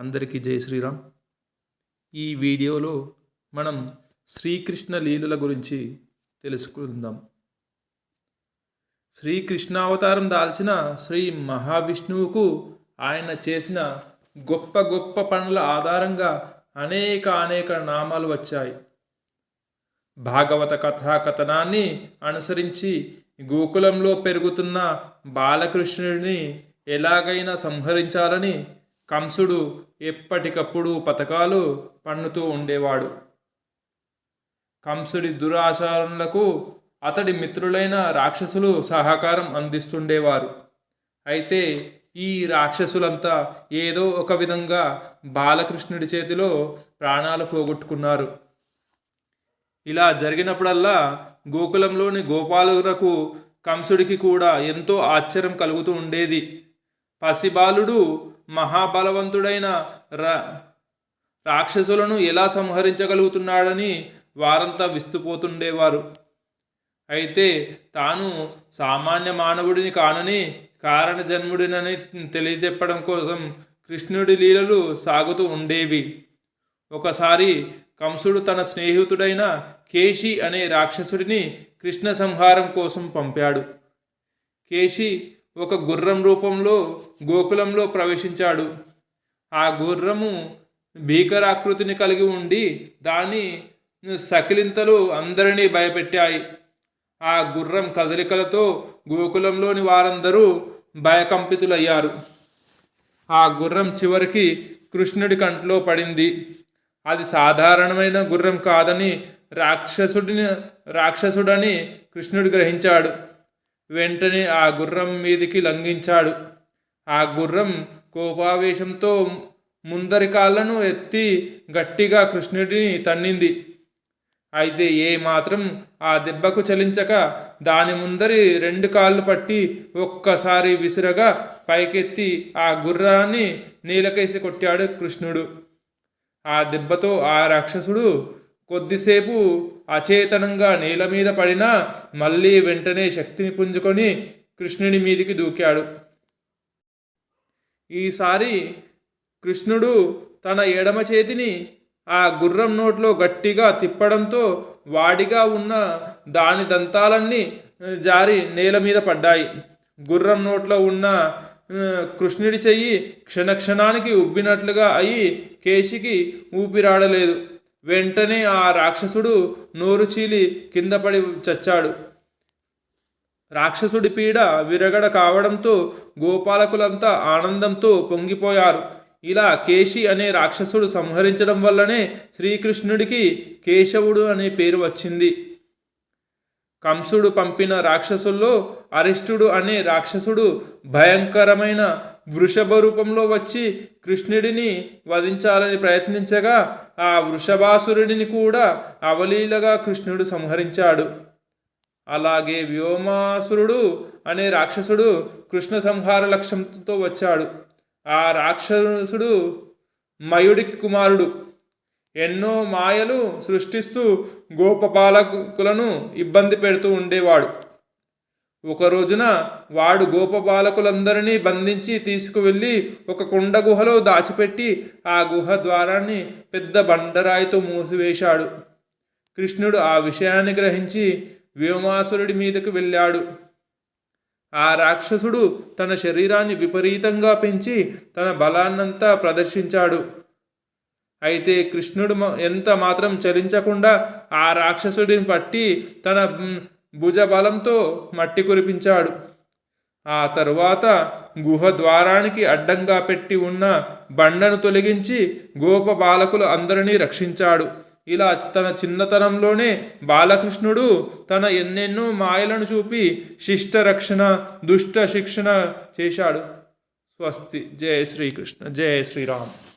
అందరికీ జై శ్రీరామ్. ఈ వీడియోలో మనం శ్రీకృష్ణ లీలల గురించి తెలుసుకుందాం. శ్రీకృష్ణావతారం దాల్చిన శ్రీ మహావిష్ణువుకు ఆయన చేసిన గొప్ప గొప్ప పనుల ఆధారంగా అనేక అనేక నామాలు వచ్చాయి. భాగవత కథాకథనాన్ని అనుసరించి గోకులంలో పెరుగుతున్న బాలకృష్ణుడిని ఎలాగైనా సంహరించాలని కంసుడు ఎప్పటికప్పుడు పథకాలు పన్నుతూ ఉండేవాడు. కంసుడి దురాచారణలకు అతడి మిత్రులైన రాక్షసులు సహకారం అందిస్తుండేవారు. అయితే ఈ రాక్షసులంతా ఏదో ఒక విధంగా బాలకృష్ణుడి చేతిలో ప్రాణాలు పోగొట్టుకున్నారు. ఇలా జరిగినప్పుడల్లా గోకులంలోని గోపాలులకు కంసుడికి కూడా ఎంతో ఆశ్చర్యం కలుగుతూ ఉండేది. పసిబాలుడు మహాబలవంతుడైన రా రాక్షసులను ఎలా సంహరించగలుగుతున్నాడని వారంతా విస్తుపోతుండేవారు అయితే తాను సామాన్య మానవుడిని కానని కారణజన్ముడినని తెలియజెప్పడం కోసం కృష్ణుడి లీలలు సాగుతూ ఉండేవి. ఒకసారి కంసుడు తన స్నేహితుడైన కేశి అనే రాక్షసుడిని కృష్ణ సంహారం కోసం పంపాడు. కేశి ఒక గుర్రం రూపంలో గోకులంలో ప్రవేశించాడు. ఆ గుర్రము భీకరాకృతిని కలిగి ఉండి దాని సకిలింతలు అందరినీ భయపెట్టాయి. ఆ గుర్రం కదలికలతో గోకులంలోని వారందరూ భయకంపితులయ్యారు. ఆ గుర్రం చివరికి కృష్ణుడి కంట్లో పడింది. అది సాధారణమైన గుర్రం కాదని రాక్షసుడిని రాక్షసుడని కృష్ణుడు గ్రహించాడు. వెంటనే ఆ గుర్రం మీదికి లంఘించాడు. ఆ గుర్రం కోపావేశంతో ముందరి కాళ్ళను ఎత్తి గట్టిగా కృష్ణుడిని తన్నింది. అయితే ఏ మాత్రం ఆ దెబ్బకు చలించక దాని ముందరి రెండు కాళ్ళు పట్టి ఒక్కసారి విసిరగా పైకెత్తి ఆ గుర్రాన్ని నీలకేసి కొట్టాడు కృష్ణుడు. ఆ దెబ్బతో ఆ రాక్షసుడు కొద్దిసేపు అచేతనంగా నేల మీద పడినా మళ్ళీ వెంటనే శక్తిని పుంజుకొని కృష్ణుడి మీదికి దూకాడు. ఈసారి కృష్ణుడు తన ఎడమ చేతిని ఆ గుర్రం నోట్లో గట్టిగా తిప్పడంతో వాడిగా ఉన్న దాని దంతాలన్నీ జారి నేల మీద పడ్డాయి. గుర్రం నోట్లో ఉన్న కృష్ణుడి చెయ్యి క్షణక్షణానికి ఉబ్బినట్లుగా అయి కేశికి ఊపిరాడలేదు. వెంటనే ఆ రాక్షసుడు నోరు చీలి కింద పడి చచ్చాడు. రాక్షసుడి పీడ విరగడ కావడంతో గోపాలకులంతా ఆనందంతో పొంగిపోయారు. ఇలా కేశి అనే రాక్షసుడు సంహరించడం వల్లనే శ్రీకృష్ణుడికి కేశవుడు అనే పేరు వచ్చింది. కంసుడు పంపిన రాక్షసుల్లో అరిష్టుడు అనే రాక్షసుడు భయంకరమైన వృషభ రూపంలో వచ్చి కృష్ణుడిని వధించాలని ప్రయత్నించగా ఆ వృషభాసురుడిని కూడా అవలీలగా కృష్ణుడు సంహరించాడు. అలాగే వ్యోమాసురుడు అనే రాక్షసుడు కృష్ణ సంహార లక్ష్యంతో వచ్చాడు. ఆ రాక్షసుడు మయుడికి కుమారుడు. ఎన్నో మాయలు సృష్టిస్తూ గోపపాలకులను ఇబ్బంది పెడుతూ ఉండేవాడు. ఒక రోజున వాడు గోపపాలకులందరినీ బంధించి తీసుకువెళ్ళి ఒక కుండ గుహలో దాచిపెట్టి ఆ గుహ ద్వారాన్ని పెద్ద బండరాయితో మూసివేశాడు. కృష్ణుడు ఆ విషయాన్ని గ్రహించి వ్యోమాసురుడి మీదకు వెళ్ళాడు. ఆ రాక్షసుడు తన శరీరాన్ని విపరీతంగా పెంచి తన బలాన్నంతా ప్రదర్శించాడు. అయితే కృష్ణుడు ఎంత మాత్రం చలించకుండా ఆ రాక్షసుడిని పట్టి తన భుజబలంతో మట్టి కురిపించాడు. ఆ తరువాత గుహ ద్వారానికి అడ్డంగా పెట్టి ఉన్న బండను తొలగించి గోప బాలకులు అందరినీ రక్షించాడు. ఇలా తన చిన్నతనంలోనే బాలకృష్ణుడు తన ఎన్నెన్నో మాయలను చూపి శిష్ట రక్షణ దుష్ట శిక్షణ చేశాడు. స్వస్తి. జయ శ్రీకృష్ణ. జయ శ్రీరామ్.